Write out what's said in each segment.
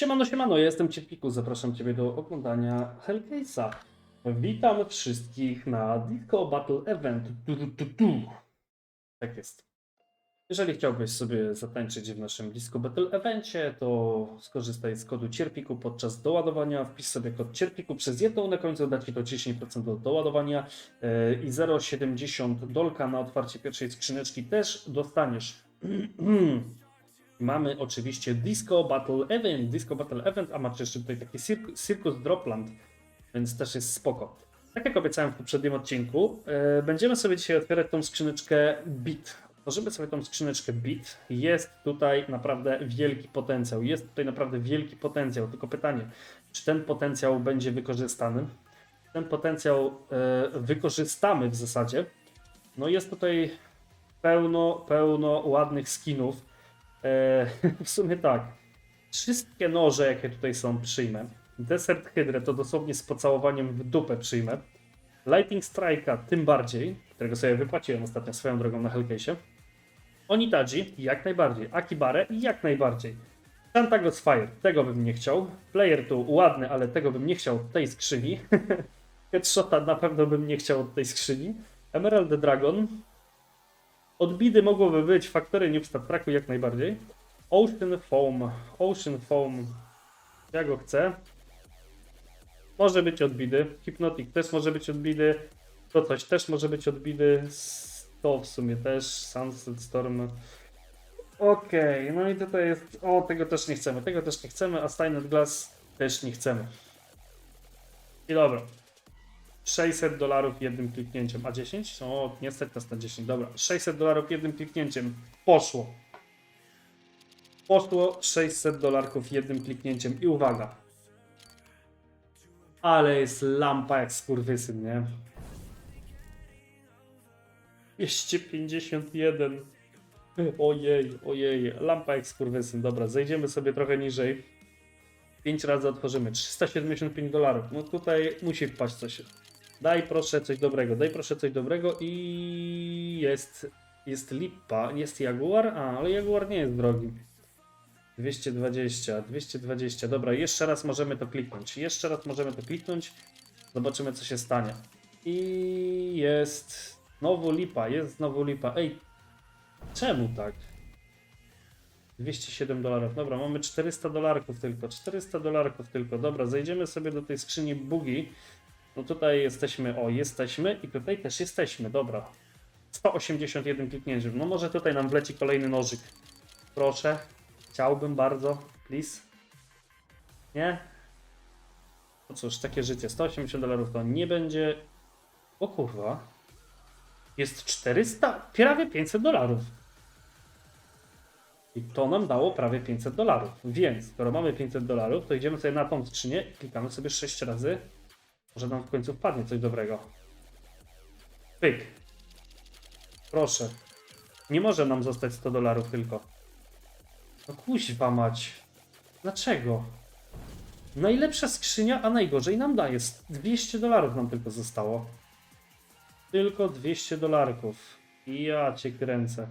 Siemano, siemano, ja jestem Cierpiku, zapraszam Ciebie do oglądania Hellcase'a. Witam wszystkich na Disco Battle Event. Du, du, du, du. Tak jest. Jeżeli chciałbyś sobie zatańczyć w naszym Disco Battle Evencie, to skorzystaj z kodu Cierpiku podczas doładowania. Wpisz sobie kod Cierpiku przez jedną na końcu, da Ci to 10% do doładowania yy, i 0,70 dolka na otwarcie pierwszej skrzyneczki też dostaniesz. Mamy oczywiście Disco Battle Event, Disco Battle Event, a macie jeszcze tutaj taki Circus, Circus Dropland, więc też jest spoko. Tak jak obiecałem w poprzednim odcinku, e, będziemy sobie dzisiaj otwierać tą skrzyneczkę Bit. Otworzymy sobie tą skrzyneczkę Bit. Jest tutaj naprawdę wielki potencjał. Jest tutaj naprawdę wielki potencjał. Tylko pytanie, czy ten potencjał będzie wykorzystany? Ten potencjał e, wykorzystamy w zasadzie. No jest tutaj pełno, pełno ładnych skinów. E, w sumie tak. Wszystkie noże, jakie tutaj są, przyjmę. Desert Hydrę to dosłownie z pocałowaniem w dupę przyjmę. Lightning Strike'a tym bardziej, którego sobie wypłaciłem ostatnio swoją drogą na Hellcase'ie. Onitaji jak najbardziej. Akibare jak najbardziej. Santagos Fire, tego bym nie chciał. Player tu ładny, ale tego bym nie chciał od tej skrzyni. Headshota na pewno bym nie chciał od tej skrzyni. Emerald Dragon, Odbidy mogłoby być faktory New Star Tracku jak najbardziej. Ocean Foam. Ocean Foam. Ja go chcę. Może być odbidy. Hypnotic też może być odbidy. To coś też może być odbidy. To w sumie też. Sunset Storm. Okej, no i tutaj jest. O, tego też nie chcemy. Tego też nie chcemy, a Stained Glass też nie chcemy. I dobra. 600 dolarów jednym kliknięciem. A 10? O, nie stać nas na 10. Dobra, 600 dolarów jednym kliknięciem. Poszło. Poszło 600 dolarków jednym kliknięciem. I uwaga. Ale jest lampa jak skurwysyn, nie? 251. Ojej, ojej. Lampa jak skurwysyn. Dobra, zejdziemy sobie trochę niżej. 5 razy otworzymy. 375 dolarów. No tutaj musi wpaść coś. Daj proszę coś dobrego, daj proszę coś dobrego i jest, jest lipa, jest Jaguar, a ale Jaguar nie jest drogi. 220, 220, dobra, jeszcze raz możemy to kliknąć, jeszcze raz możemy to kliknąć, zobaczymy co się stanie. I jest znowu lipa, jest znowu lipa, ej, czemu tak? 207 dolarów, dobra, mamy 400 dolarków tylko, 400 dolarków tylko, dobra, zejdziemy sobie do tej skrzyni bugi, no tutaj jesteśmy, o jesteśmy i tutaj też jesteśmy, dobra. 181 kliknięć. No może tutaj nam wleci kolejny nożyk. Proszę. Chciałbym bardzo. Please. Nie? No cóż, takie życie. 180 dolarów to nie będzie. O kurwa. Jest 400, prawie 500 dolarów. I to nam dało prawie 500 dolarów. Więc, skoro mamy 500 dolarów, to idziemy sobie na tą skrzynię i klikamy sobie 6 razy może nam w końcu wpadnie coś dobrego. Pyk. Proszę. Nie może nam zostać 100 dolarów tylko. No kuźwa mać. Dlaczego? Najlepsza skrzynia, a najgorzej nam daje. 200 dolarów nam tylko zostało. Tylko 200 dolarków. Ja cię kręcę.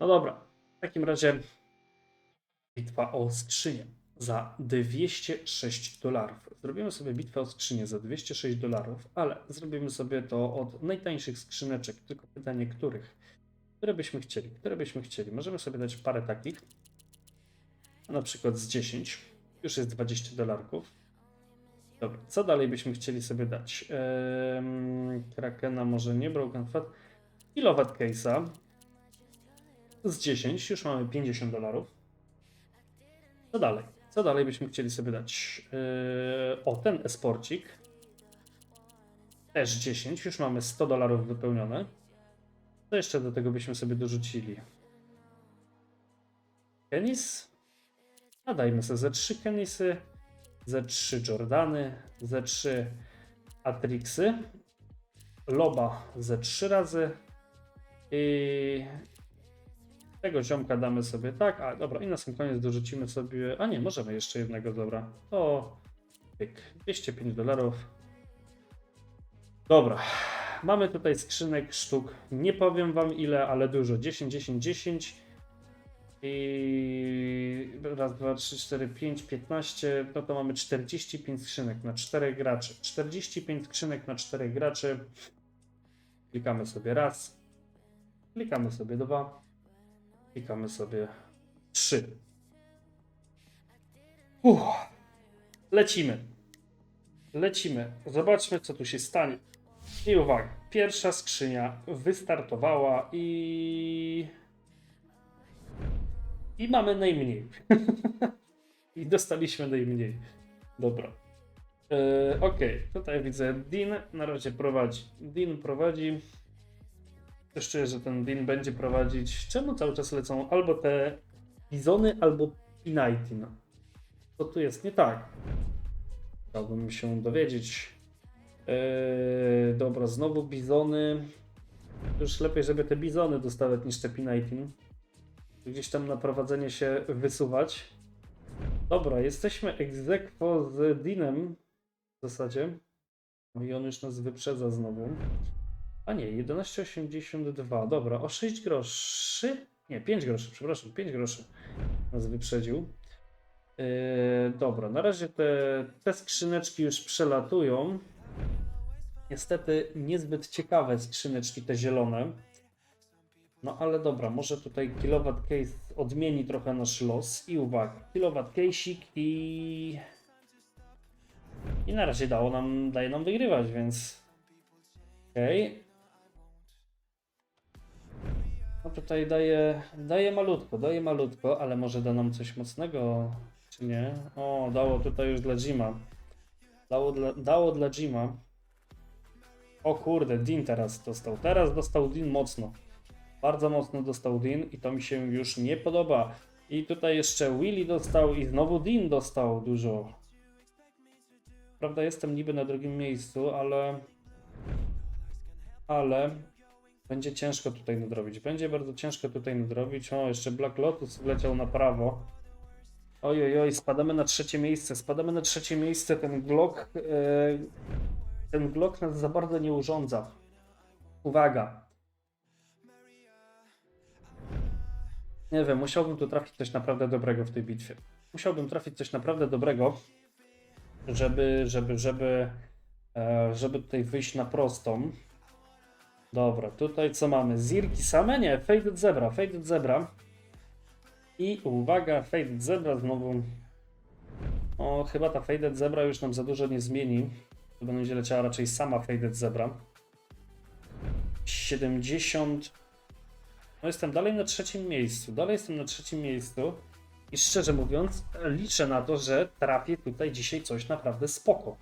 No dobra. W takim razie bitwa o skrzynię za 206 dolarów. Zrobimy sobie bitwę o skrzynię za 206 dolarów, ale zrobimy sobie to od najtańszych skrzyneczek. Tylko pytanie, których? Które byśmy chcieli? Które byśmy chcieli? Możemy sobie dać parę takich. Na przykład z 10. Już jest 20 dolarków. Dobra, co dalej byśmy chcieli sobie dać? Ehm, Krakena może nie, Broken Fat. Kilowatt Case'a. Z 10, już mamy 50 dolarów. Co dalej? Co dalej byśmy chcieli sobie dać? Yy, o, ten esporcik. Też 10, już mamy 100 dolarów wypełnione. Co jeszcze do tego byśmy sobie dorzucili? Kenis? Dajmy sobie ze 3 Kenisy, ze 3 Jordany, ze 3 Atrixy, Loba ze 3 razy i tego ziomka damy sobie tak, a dobra, i na sam koniec dorzucimy sobie, a nie, możemy jeszcze jednego, dobra, to pyk, 205 dolarów. Dobra, mamy tutaj skrzynek sztuk, nie powiem wam ile, ale dużo, 10, 10, 10 i raz, dwa, trzy, cztery, pięć, 15, no to mamy 45 skrzynek na 4 graczy. 45 skrzynek na 4 graczy. Klikamy sobie raz, klikamy sobie dwa, klikamy sobie trzy. Uff. Lecimy. Lecimy. Zobaczmy, co tu się stanie. I uwaga, pierwsza skrzynia wystartowała i. I mamy najmniej. I dostaliśmy najmniej. Dobra. E, Okej, tutaj widzę Dean na razie prowadzi. Dean prowadzi. Też czuję, że ten Dean będzie prowadzić. Czemu cały czas lecą albo te Bizony, albo P19? Co tu jest nie tak? Chciałbym się dowiedzieć. Eee, dobra, znowu bizony. Już lepiej, żeby te bizony dostawać niż te P19. Gdzieś tam na prowadzenie się wysuwać. Dobra, jesteśmy egzekwo z Dinem w zasadzie. No i on już nas wyprzedza znowu. A nie, 11,82. Dobra, o 6 groszy. Nie, 5 groszy, przepraszam, 5 groszy nas wyprzedził. Yy, dobra, na razie te, te skrzyneczki już przelatują. Niestety niezbyt ciekawe skrzyneczki te zielone. No ale dobra, może tutaj kilowatt case odmieni trochę nasz los. I uwaga, kilowatt case'ik i... I na razie dało nam, daje nam wygrywać, więc... Okej. No tutaj daje, daje malutko, daje malutko, ale może da nam coś mocnego, czy nie? O, dało tutaj już dla Jima. Dało dla, dało dla Jima. O kurde, Dean teraz dostał. Teraz dostał Dean mocno. Bardzo mocno dostał Dean i to mi się już nie podoba. I tutaj jeszcze Willy dostał i znowu Dean dostał dużo. Prawda, jestem niby na drugim miejscu, ale... Ale... Będzie ciężko tutaj nadrobić. Będzie bardzo ciężko tutaj nadrobić. O, jeszcze Black Lotus wleciał na prawo. Oj, oj, oj, spadamy na trzecie miejsce. Spadamy na trzecie miejsce. Ten Glock... e, ten Glock nas za bardzo nie urządza. Uwaga. Nie wiem, musiałbym tu trafić coś naprawdę dobrego w tej bitwie. Musiałbym trafić coś naprawdę dobrego, żeby, żeby, żeby, e, żeby tutaj wyjść na prostą. Dobra, tutaj co mamy? Zirki same? Nie, Faded Zebra, Faded Zebra. I uwaga, Faded Zebra znowu. O, chyba ta Faded Zebra już nam za dużo nie zmieni. To będzie leciała raczej sama Faded Zebra. 70. No jestem dalej na trzecim miejscu. Dalej jestem na trzecim miejscu. I szczerze mówiąc, liczę na to, że trafię tutaj dzisiaj coś naprawdę spoko.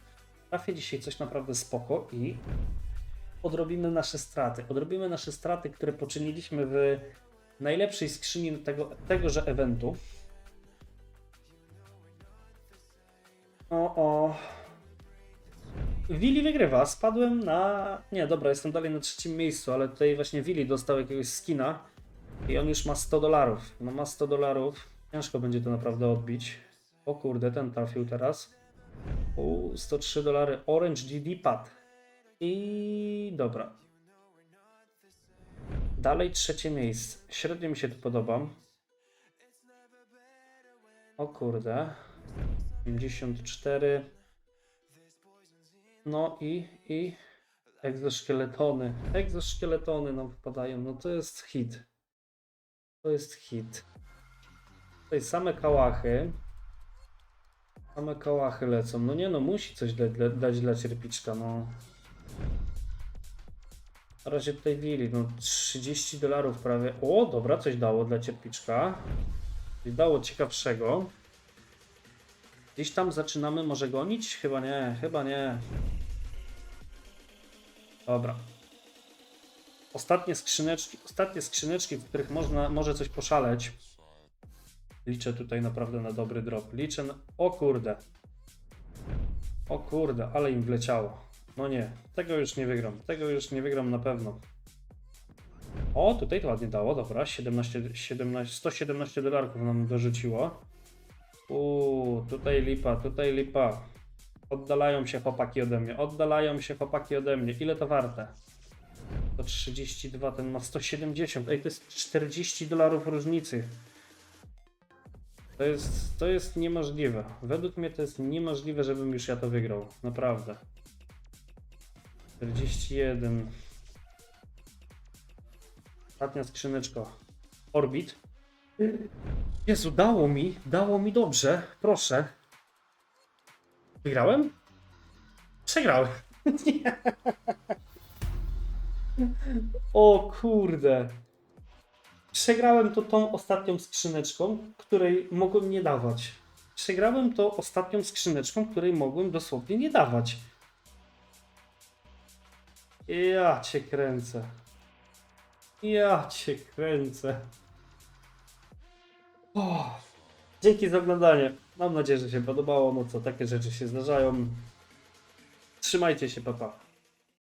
Trafię dzisiaj coś naprawdę spoko i odrobimy nasze straty. Odrobimy nasze straty, które poczyniliśmy w najlepszej skrzyni tego, tegoże eventu. O, o. Willy wygrywa. Spadłem na. Nie, dobra, jestem dalej na trzecim miejscu, ale tutaj właśnie Willy dostał jakiegoś skina i on już ma 100 dolarów. No ma 100 dolarów. Ciężko będzie to naprawdę odbić. O kurde, ten trafił teraz. U, 103 dolary. Orange DD pad. I dobra. Dalej trzecie miejsce. Średnio mi się to podoba. O kurde. 54. No i, i egzoszkieletony. Egzoszkieletony nam wpadają. No to jest hit. To jest hit. Tutaj same kałachy. Same kałachy lecą. No nie no, musi coś dać dla cierpiczka, no. Na razie tutaj Willy, no 30 dolarów prawie. O, dobra, coś dało dla cierpiczka. Coś dało ciekawszego. Gdzieś tam zaczynamy może gonić? Chyba nie, chyba nie. Dobra. Ostatnie skrzyneczki, ostatnie skrzyneczki, w których można, może coś poszaleć. Liczę tutaj naprawdę na dobry drop. Liczę na... O kurde. O kurde, ale im wleciało. No nie, tego już nie wygram. Tego już nie wygram na pewno. O, tutaj to ładnie dało, dobra. 17, 17, 117 dolarków nam dorzuciło. Uuu, tutaj lipa, tutaj lipa. Oddalają się chłopaki ode mnie, oddalają się chłopaki ode mnie. Ile to warte? To 32, ten ma 170. Ej, to jest 40 dolarów różnicy. To jest, to jest niemożliwe. Według mnie to jest niemożliwe, żebym już ja to wygrał. Naprawdę. 41. Ostatnia skrzyneczka. Orbit. Jezu, dało mi, dało mi dobrze. Proszę. Wygrałem? Przegrałem. Nie. O kurde. Przegrałem to tą ostatnią skrzyneczką, której mogłem nie dawać. Przegrałem to ostatnią skrzyneczką, której mogłem dosłownie nie dawać. Ja cię kręcę. Ja cię kręcę. O, dzięki za oglądanie. Mam nadzieję, że się podobało. No co, takie rzeczy się zdarzają. Trzymajcie się, papa.